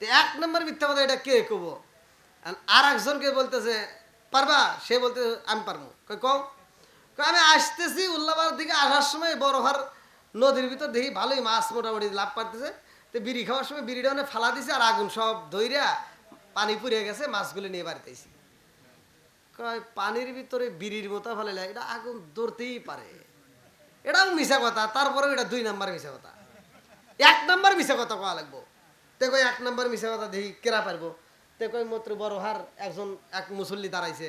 তো এক নম্বর মিথ্যা কথা এটা কে কব আর একজনকে বলতেছে, পারবা? সে বলতে, আমি পারব। কই আমি আসতেছি উল্লাবার দিকে আসার সময় বড় হার নদীর ভিতর দেখি ভালোই মাছ মোটামুটি লাভ পারতেছে তো বিড়ি খাওয়ার সময় বিড়িটা ওখানে ফালা দিছে আর আগুন সব ধইরা পানি পুড়ে গেছে, মাছগুলো নিয়ে বাড়িতে আইছি। কয়, পানির ভিতরে বিড়ির মতো ফেলে এটা আগুন ধরতেই পারে। এটাও মিশা কথা, তারপরেও এটা দুই নাম্বার মিশা কথা। এক নাম্বার মিশা কথা কোয়া লাগবো। তে কই এক নম্বর মিশা কথা দেখি, কেরা পারব? তে কই মাত্র বড় হার একজন এক মুসল্লি দাঁড়াইছে।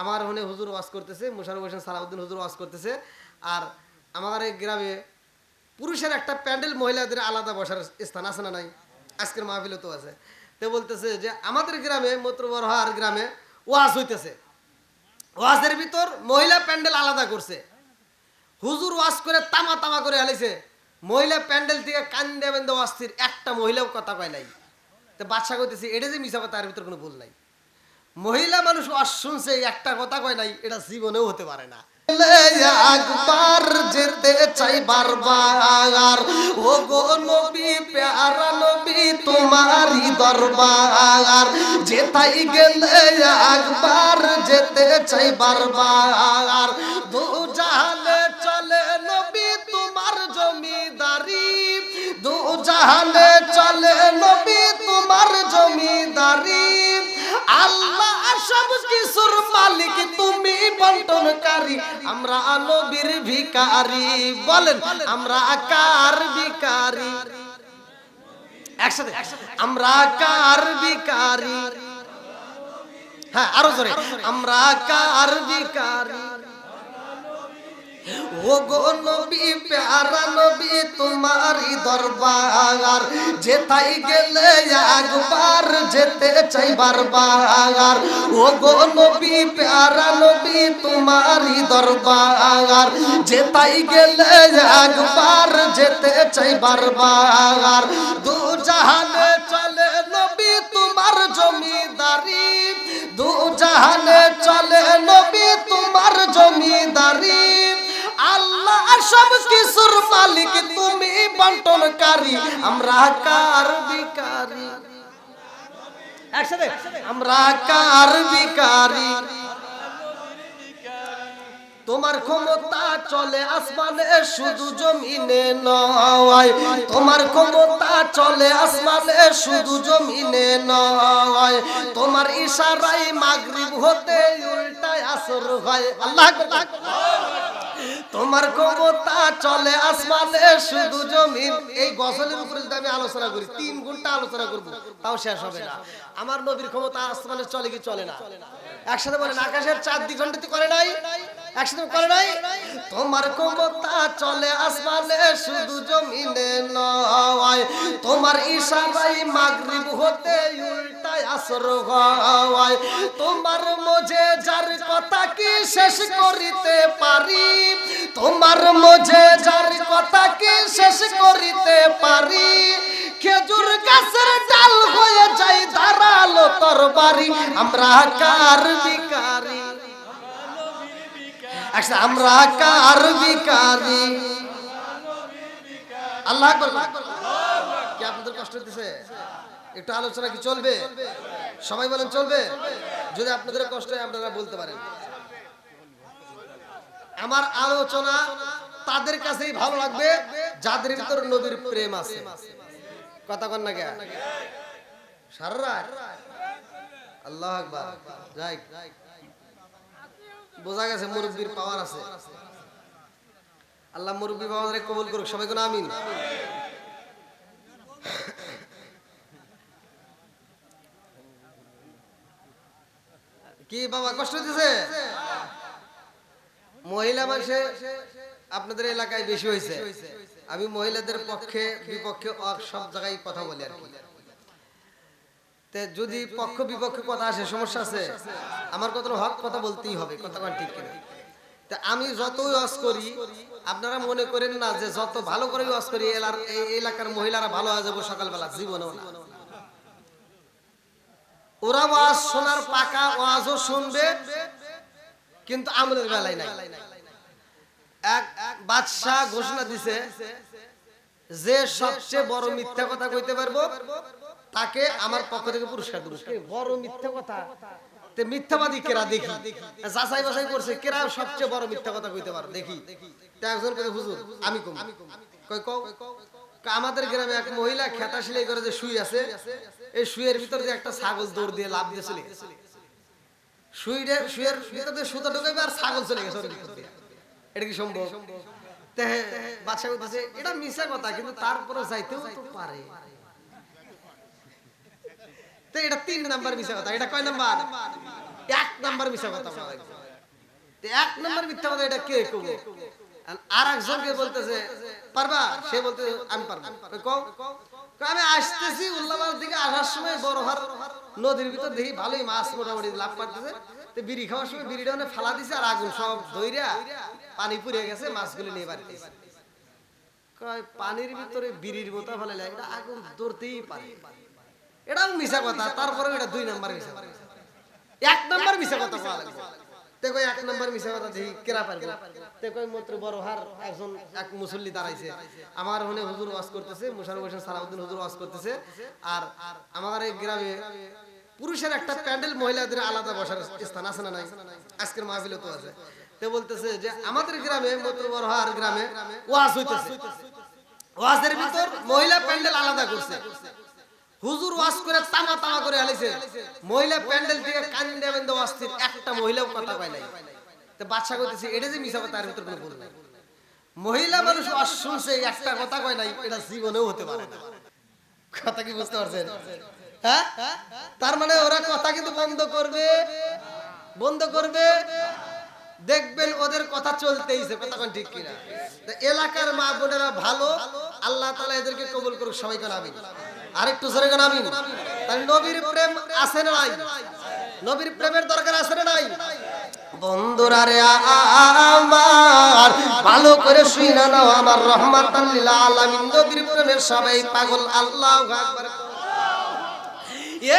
আমার ওখানে হুজুর ওয়াজ করতেছে, মুশারফ হোসেন সালাউদ্দিন হুজুর ওয়াজ করতেছে। আর আমার এই গ্রামে পুরুষের একটা প্যান্ডেল মহিলাদের আলাদা বসার স্থান আছে না নাই? আজকের মাহফিলে তো আছে। তে বলতেছে যে, আমাদের গ্রামে, মত্র বড়হার গ্রামে ওয়াজ হইতেছে। ওয়াজের ভিতর মহিলা প্যান্ডেল আলাদা করছে। হুজুর ওয়াজ করে তামা তামা করে হালাইছে। মহিলা প্যান্ডেল থেকে কান্দে বেন্দে অস্থির। একটা মহিলাও কথা কয় নাই। তো বাচ্চা কইতেছে, এটা যে মিশা এর ভিতর কোনো ভুল নাই। মহিলা মানুষ ওয়াজ শুনছে একটা কথা কয় নাই, এটা জীবনেও হতে পারে না। একবার যেতে চাই বারবার ও গো নবী নবী, তোমারই দরবার। যেতাই গেলে একবার যেতে চাই বারবার, দু চলে দু জাহালে চলে নবী তোমার জমিদারি। আল্লাহ সব কিছুর মালিক, তুমি বন্টনকারী, আমরা নবীর ভিকারি বলেন, আমরা কার ভিকারি একসাথে, আমরা কার ভিকারি হ্যাঁ আরও জোরে। আমরা কার ভিকারি ও গো নবী, প্যারা নবী, তোমারই দরবার। যেতাই গেলে একবার যেতে চাই বারবার। ও গো নবী, প্যারা নবী, তোমারই দরবার। যেতাই গেলে একবার যেতে চাই বারবার। দু জাহানে চলে নবী, তোমার জমিদারি। দু জাহানে চলে নবী, তোমার জমিদারি। সব মালিক, তুমি বন্টনকারী, আমরা কার বিকারি আমরা কার বিকারি তোমার ক্ষমতা চলে আসমানে, শুধু জমিনে নয়। তোমার ক্ষমতা চলে আসমানে, শুধু জমিনে নয়। তোমার ইশারাই মাগরিব হতে উল্টায় আসর হয়। আল্লাহ। তোমার ক্ষমতা চলে আসমানে, শুধু জমিন। এই গজলের উপরে যদি আমি আলোচনা করি, তিন ঘণ্টা আলোচনা করব, তাও শেষ হবে না। আমার নবীর ক্ষমতা আসমানে চলে কি চলে না? একসাথে বলেন, আকাশের চার দ্বিখণ্ডিত করে নাই? একসাথে করে নাই? তোমার ক্ষমতা চলে আসমানে, শুধু জমিনে নয়। তোমার ইশারাই মাগরিব হতে উল্টায় আসর হয়। তোমার মজে যার কথা কি শেষ করিতে পারি? তোমার মজে যার কথা কি শেষ করিতে পারি? খেজুর গাছের ডাল হয়ে যাই দাঁড়াল তোর বাড়ি আমরা কার বিকারি আচ্ছা আমরা কার বিকারি আল্লাহ। কি আপনাদের কষ্ট দিছে? একটু আলোচনা কি চলবে? সবাই বলেন, চলবে? যদি আপনাদের কষ্ট হয়, আপনারা বলতে পারেন। আমার আলোচনা তাদের কাছেই ভালো লাগবে, যাদের ভিতর নবীর প্রেম আছে। কথা কন না কে সারা? আল্লাহ আকবার। যাই। বোঝা গেছে মুরব্বীর পাওয়ার আছে। আল্লাহ মুরব্বী বাবাদের কবুল করুক, সবাই কোন আমিন। কি বাবা, কষ্ট দিতেছে মহিলা মানুষে আপনাদের এলাকায় বেশি হয়েছে আমি মহিলাদের পক্ষে, বিপক্ষে সব জায়গায় কথা বলি আর কি। তে যদি পক্ষ বিপক্ষে কথা আসে সমস্যা আছে। আমার কত হক কথা বলতেই হবে কথা ঠিক কিনা? তা আমি যতই ওয়াজ করি আপনারা মনে করেন না যে যত ভালো করে ওয়াজ করি এই এলাকার মহিলারা ভালো হয়ে যাব সকালবেলা জীবনেও না। ওরা ওয়াজ শোনার পাকা ওয়াজও শুনবে কিন্তু আমলের বেলায় নাই। এক বাদশাহ ঘোষণা দিছে যে সবচেয়ে বড় মিথ্যা কথা কইতে পারব তাকে আমার পক্ষ থেকে পুরস্কার দেবো। বড় মিথ্যা কথা। তে মিথ্যাবাদী কেরা দেখি? যাচাই বাছাই করছে কেরা সবচেয়ে বড় মিথ্যা কথা কইতে পারে। দেখি। তে একজন হুজুর আমি কম। কই কও। আমাদের গ্রামে এক মহিলা খেতা সেলাই করে যে শুই আছে এই শুয়ের ভিতর যে একটা ছাগল দৌড় দিয়ে লাভ দিয়ে চলে গেছে। শুইরে শুয়ের ভিতর সুতা ঢুকাইবে আর ছাগল চলে গেছে। এটা কি সম্ভব? তে এটা মিশা কথা কিন্তু তারপরে যাইতেও তো পারে তো এটা তিন নাম্বার মিশা কথা এটা কয় এক মিশা কে বলতেছে আমি আসতেছি উল্লাবাদ থেকে আসার সময় বড় হার নদীর ভিতর দেখি ভালোই মাছ মোটামুটি লাভ পারতেছে বিড়ি খাওয়ার সময় বিড়িটা মানে ফালা দিছে আর আগুন সব ধইরা পানি পুড়ে গেছে মাছগুলি নিয়ে বাড়িতে কয় পানির ভিতরে বিড়ির বোতল ফেলে আগুন ধরতেই পারে এটাও মিশা কথা তারপরে এটা দুই নাম্বার মিশা কথা। এক নাম্বার মিশা কথা বলা লাগবে। কই এক নাম্বার মিশা কথা দেখি কেরা পারবে? কই মাত্র বড় হার একজন এক মুসল্লি দাঁড়াইছে। আমার ওখানে হুজুর ওয়াজ করতেছে মুশারফ হোসেন সালাউদ্দিন হুজুর ওয়াজ করতেছে। আর আমার এই গ্রামে পুরুষের একটা প্যান্ডেল মহিলাদের আলাদা বসার স্থান আছে না নাই? আজকের মাহফিলে তো আছে। তে বলতেছে যে আমাদের গ্রামে মত্র বড় হার গ্রামে ওয়াজ হইতেছে। ওয়াজের ভিতর মহিলা প্যান্ডেল আলাদা করছে। হুজুর ওয়াজ করে তামা তামা করে হালাইছে। মহিলা প্যান্ডেল থেকে কান্দে বেন্দে অস্থির একটা মহিলাও কথা কয় নাই। তো বাচ্চা কইতেছে, এটা যে মিছা কথা এর ভিতর কোনো ভুল নাই। মহিলা মানুষ ওয়াজ শুনছে, একটা কথা কয় নাই, এটা জীবনেও হতে পারে না। কথা কি বুঝতে পারছেন? হ্যাঁ? তার মানে ওরা কথা কিন্তু বন্ধ করবে। বন্ধ করবে। দেখবেন ওদের কথা চলতেইছে কথা কোন ঠিক কিনা? এলাকার মা বোনেরা ভালো, আল্লাহ তাআলা এদেরকে কবুল করুক সবাই কোন আমিন। আরেকটু জোরে আমিন তাহলে নবীর প্রেম আছে না নাই? নবীর প্রেমের দরকার আছে না নাই? বন্ধুরা রে, আমার ভালো করে শুইনা নাও আমার রহমাতাল লিল আলামিন। নবীর প্রেমের সবাই পাগল, আল্লাহু আকবার।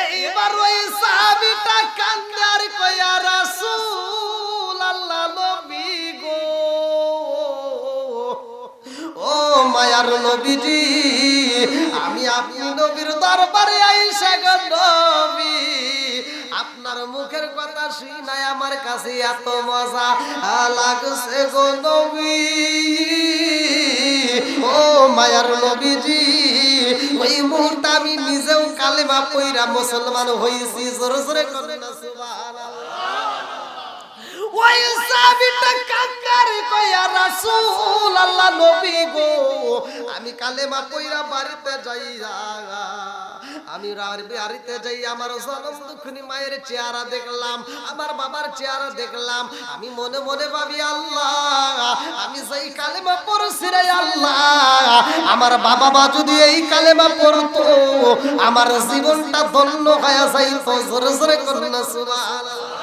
এইবার ওই সাহাবীটা কান্দার কয়া রাসূল ও মায়ার নবীজি, আমি আপনি নবীর দরবারে আইসা গো নবী। আপনার মুখের কথা শুই নাই আমার কাছে এত মজা লাগছে গো নবী। ও মায়ার নবীজি, ওই মুহূর্তে আমি নিজেও কালেমা পইরা মুসলমান হইছি। জোরে জোরে করেন সুবহানাল্লাহ। আমি কালেমা পইরা বাড়িতে আমি যাই আমার জনম দুঃখনি মায়ের চেহারা দেখলাম, আমার বাবার চেহারা দেখলাম। আমি মনে মনে ভাবি, আল্লাহ, আমি যেই কালেমা পড়ছি রে আল্লাহ, আমার বাবা মা যদি এই কালেমা পড়তো, আমার জীবনটা ধন্য হয়ে যাইতো, জোরে জোরে করুন সুবহানাল্লাহ।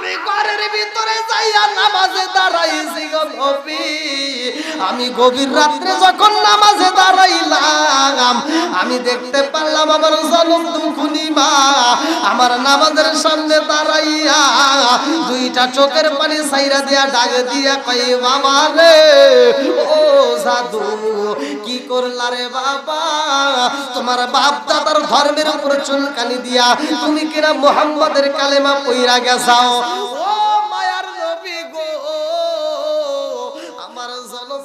আমি ঘরের ভিতরে যাইয়া নামাজে দাঁড়াইছি গো নবী। আমি গভীর রাত্রে যখন নামাজে দাঁড়াইলাম, আমি দেখতে পারলাম আমার জনম দুখুনি মা। আমার নামাজের সামনে দাঁড়াইয়া দুইটা চোখের পানি সাইরা দিয়া ডাক দিয়া কই বাবা রে, ও সাধু করলা রে বাবা? ধর্মের উপর চুলকানি দিয়া তুমি কিনা মোহাম্মদের কালেমা পইরা গেছাও? মায়ার নবী গো, আমার জনম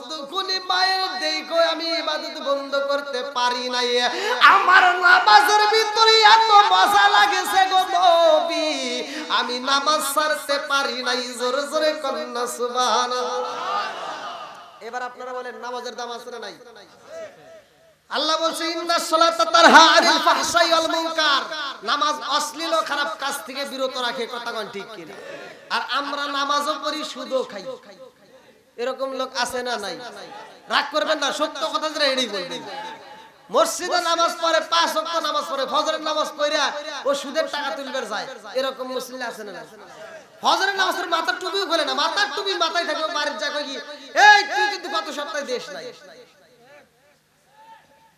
মায়ের দেখো আমি ইবাদত বন্ধ করতে পারি নাই। আমার নামাজের ভিতরে এত মজা লাগেছে গো নবী, আমি নামাজ ছাড়তে পারি নাই, জোরে জোরে কন্যা সুবহানাল্লাহ। এবার আপনারা বলেন, নামাজের দাম আছে না নাই? আল্লাহ বলছে, ইন্না সালাতা তারহা আনিল ফাহশাই ওয়াল মুনকার। নামাজ অশ্লীল ও খারাপ কাজ থেকে বিরত রাখে, কথা কোন ঠিক কিনা? আর আমরা নামাজও পড়ি, সুদও খাই। এরকম লোক আছে না নাই? রাগ করবেন না, সত্য কথা যেটা এটাই বলবেন। মসজিদে নামাজ পড়ে, পাঁচ ওয়াক্ত নামাজ পড়ে, ফজরের নামাজ পড়া ও সুদের টাকা তুলবার যায়। এরকম মুসলিম আছে না ফজরের নামাজের মাথার টুপি খোলে না, মাথার টুপি মাথায় থাকবে, বাড়ির যা কই এই, তুই কিন্তু গত সপ্তাহে দেশ নাই।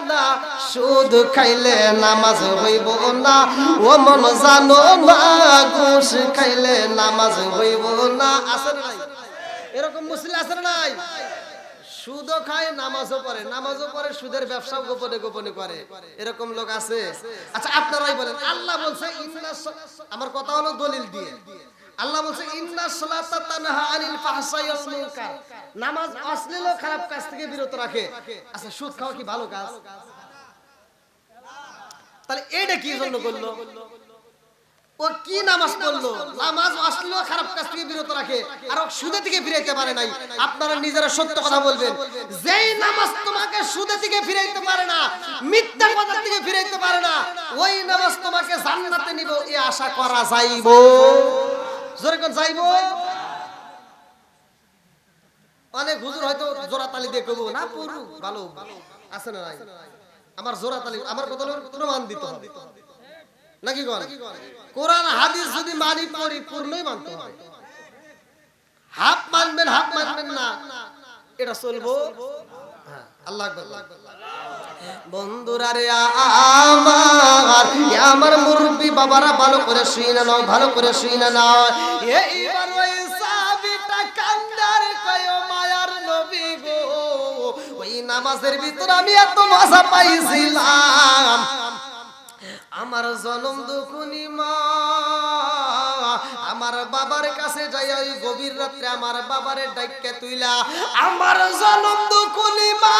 ঠিকানা সুদ খাইলে নামাজ হইব না। ও মন জানো না, ঘুষ খাইলে নামাজ হইব না। না নাই এরকম মুসলিম না নাই সুদও খায়, নামাজও পড়ে। নামাজও পড়ে, সুদের ব্যবসাও গোপনে গোপনে করে। এরকম লোক আছে? আচ্ছা আপনারাই বলেন। আল্লাহ বলছে আমার কথা হলো দলিল দিয়ে। আল্লাহ বলছে, ইন্না সালাতা তানহা আনিল ফাহশাই ওয়াল মুনকার। নামাজ অশ্লীল ও খারাপ কাজ থেকে বিরত রাখে। আচ্ছা সুদ খাওয়া কি ভালো কাজ? তাহলে এটা কি জন্য করল? ও কি নামাজ পড়ল? নামাজ অশ্লীল খারাপ কাজ থেকে বিরত রাখে। আর ও সুদে থেকে ফিরাইতে পারে নাই। আপনারা নিজেরা সত্য কথা বলবেন। যেই নামাজ তোমাকে সুদে থেকে ফিরাইতে পারে না, মিথ্যা কথা থেকে ফিরাইতে পারে না, ওই নামাজ তোমাকে জান্নাতে নিব এই আশা করা যাইব। জোরে কোন যাইব? অনেক হুজুর হয়তো জোড়া তালি দিয়ে কবো না পুরু ভালো আছে না নাই? আমার জোড়া তালি আমার কথা প্রমাণ দিতে হবে। নাকি কোন? কোরআন হাদিস যদি মানি পরিপূর্ণই মানতে হবে। হাফ মানবেন হাফ মানবেন না এটা চলবো? হ্যাঁ, আল্লাহ। বন্ধুরা রে আমার আমার মুরব্বি বাবারা, ভালো করে শুই না নাও, ভালো করে শুই না নাও। এইবার ওই সাবিটা কান্দার কয় মায়ার নবী গো। ওই নামাজের ভিতর আমি এত মজা পাইছিলাম। আমার জনম দুখুনি মা। আমার বাবার কাছে যাই ওই গভীর রাত্রে আমার বাবারে ডাইকে তুইলা। আমার জনম দুখুনি মা।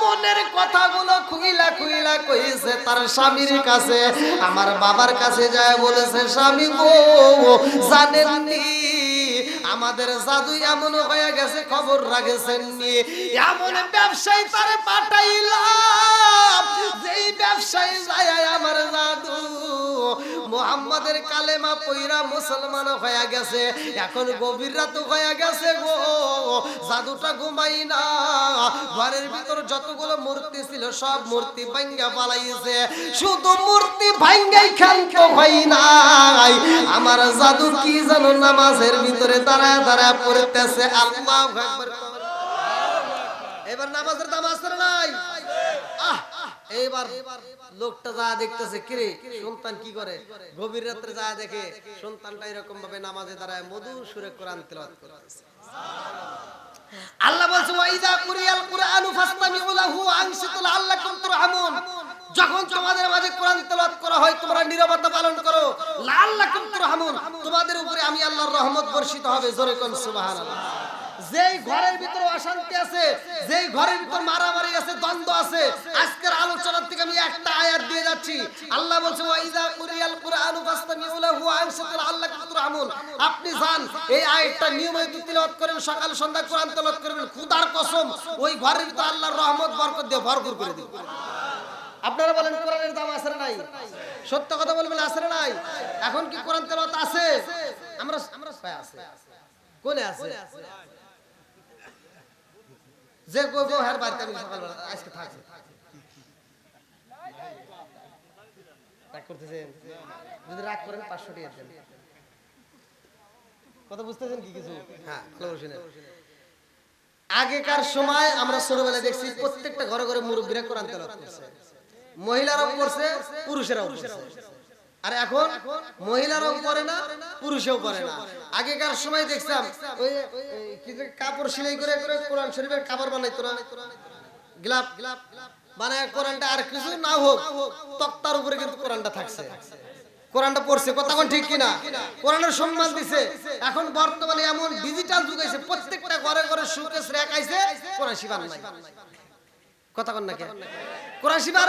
মনের কথাগুলো খুইলা খুইলা কইছে তার স্বামীর কাছে। আমার বাবার কাছে যায় বলেছে, স্বামী গো, জানেননি আমাদের জাদু এমন হয়ে গেছে খবর রাখেছেন নি এমন ব্যবসায়ী তারে পাঠাইলাম, যেই ব্যবসায়ী যায় আমার জাদু। মোহাম্মদের কালেমা পইরা মুসলমান হয়ে গেছে, এখন গভীর রাত হয়ে গেছে গো। জাদুটা ঘুমাই না, ঘরের ভিতর যতগুলো মূর্তি ছিল, সব মূর্তি ভাঙ্গা পালাইছে। শুধু মূর্তি ভাঙ্গাই খান্ত হয় নাই। আমার জাদু কি জানো নামাজের ভিতরে দাঁড়ায় দাঁড়ায় পড়তেছে, আল্লাহ এবার নামাজের দাম আসছে নাই? এইবার লোকটা যা দেখতেছে, কিরে, সন্তান কি করে? গভীর রাত্রে যা দেখে, সন্তানটা এরকম ভাবে নামাজে দাঁড়ায় মধু সুরে কোরআন তেলাওয়াত করতেছে। আল্লাহ বলছে, ওয়াইদা কুরিয়াল কুরআনু ফাসতামিউ লাহু আনসিতু লাআল্লাকুম তুরহামুন যখন তোমাদের মাঝে কোরআন তেলাওয়াত করা হয়, তোমরা নীরবতা পালন করো। লাআল্লাকুম তুরহামুন তোমাদের উপরে আমি আল্লাহর রহমত বর্ষিত হবে। জোরে কোন, সুবহানাল্লাহ। যেই ঘরের ভিতরে অশান্তি আছে, যেই ঘরের ভিতর মারামারি আছে, দ্বন্দ্ব আছে, আজকের আলোচনার থেকে আমি একটা আয়াত দিয়ে যাচ্ছি। আল্লাহ বলছে ওয়াইদা কুরিয়াল কুরআনু ফাসতামিউ লাহু আনসিতু লাআল্লাকুম তুরহামুন আপনি যান, এই আয়াতটা নিয়মিত তিলাওয়াত করেন, সকাল সন্ধ্যা কোরআন তেলাওয়াত করবেন খোদার কসম, ওই ঘরের ভিতর আল্লাহর রহমত, বরকত দিয়ে ভরপুর করে দিবে আপনারা বলেন, কোরআনের দাম আছে না নাই? সত্য কথা বলবেন, আছে না নাই? এখন কি কোরআন তেলাওয়াত আছে? আমরা আমরা আছে। কোনে আছে? যে গো হের বাড়িতে আমি সকালবেলা আজকে যদি রাগ করেন, পাঁচশো টাকা দেন। কথা বুঝতেছেন কি কিছু? হ্যাঁ আগেকার সময় আমরা ছোটবেলায় দেখছি, প্রত্যেকটা ঘরে ঘরে মুরব্বীরা কোরআন তেলাওয়াত করছে। মহিলারাও করছে, পুরুষেরাও করছে। আর এখন মহিলারাও করে না, পুরুষেও করে না। আগেকার সময় দেখতাম, ওই কাপড় সেলাই করে করে কোরআন শরীফের কাপড় বানাইতো না। গ্লাব গ্লাব মানে কোরআনটা, আর কিছু না হোক, তক্তার উপরে কিন্তু কোরআনটা থাকছে। কোরআনটা পড়ছে কোন ঠিক কিনা? কোরআনের সম্মান দিছে। এখন বর্তমানে এমন ডিজিটাল যুগ আইছে, প্রত্যেকটা ঘরে ঘরে সুকেস রেক আইছে, কোরআন শিবার নাই। কথা কোন না কে? কোরআন শিবার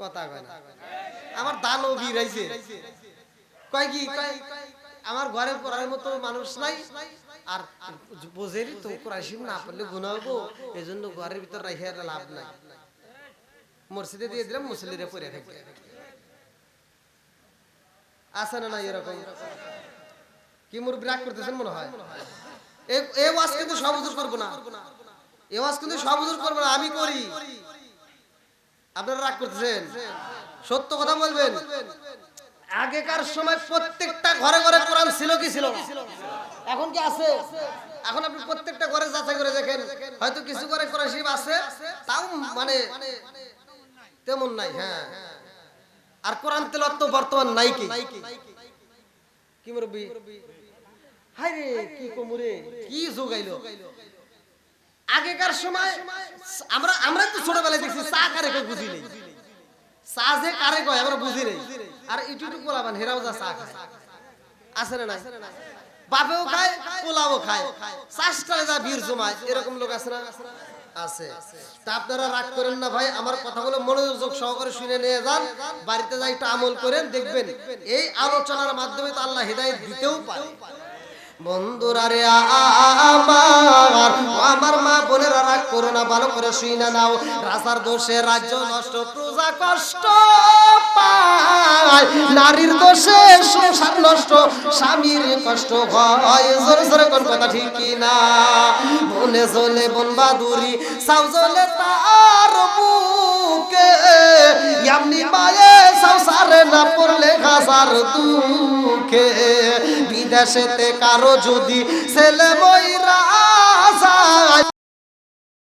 কথা কয় না। আমার কয় কি? আমার ঘরে পড়ার মতো মানুষ নাই। আর বোঝেরই তো না পড়লে গুণা হব এই জন্য ঘরের ভিতর আর লাভ নাই। মসজিদে দিয়ে দিলাম মুসলিরে পড়ে থাকবে। না এরকম? কি মোর বিরাগ করতেছেন মনে হয়? এ- ওয়াজ কিন্তু সব করব না। এ ওয়াজ কিন্তু সব করব না, আমি করি। আপনারা রাগ করতেছেন? সত্য কথা বলবেন? আগেকার সময় প্রত্যেকটা ঘরে ঘরে কোরআন ছিল কি ছিল এখন কি আছে? এখন আপনি প্রত্যেকটা ঘরে যাচাই করে দেখেন। হয়তো কিছু করে কোরআন শরীফ আছে, তাও মানে তেমন নাই হ্যাঁ। আর কোরআন তেলাওয়াত তো বর্তমান নাই কি কি মুরব্বি? হায় রে কি কমুরে কি যোগাইলো? আগেকার সময় আমরা আমরা তো ছোটবেলায় দেখছি, চা কারে কেউ বুঝি নেই। চা যে কারে কয়, আমরা বুঝি নেই। আর ইটু ইটু পোলাবান, হেরাও যা চা খায়। আছে না নাই? বাপেও খায়, পোলাও খায়। চাষটালে যা বীর জমায়, এরকম লোক আছে না? আছে। তা আপনারা রাগ করেন না ভাই, আমার কথাগুলো মনোযোগ সহকারে শুনে নিয়ে যান। বাড়িতে যাই একটু আমল করেন, দেখবেন এই আলোচনার মাধ্যমে তো আল্লাহ হৃদায়ত দিতেও পারে। বন্ধুরা রে আমার না, ভালো করে শুই না নাও। রাজার দোষে রাজ্য নষ্ট, প্রজা কষ্ট নারীর দোষে সংসার নষ্ট, স্বামীর কষ্ট হয়। জোরে জোরে কোন কথা ঠিক না বনে জলে বন বাদুরি সাউ জলে তার বুকে। এমনি পায়ে সংসারে না পড়লে খাসার দুঃখে। বিদেশেতে কারও যদি ছেলে বইরা যায়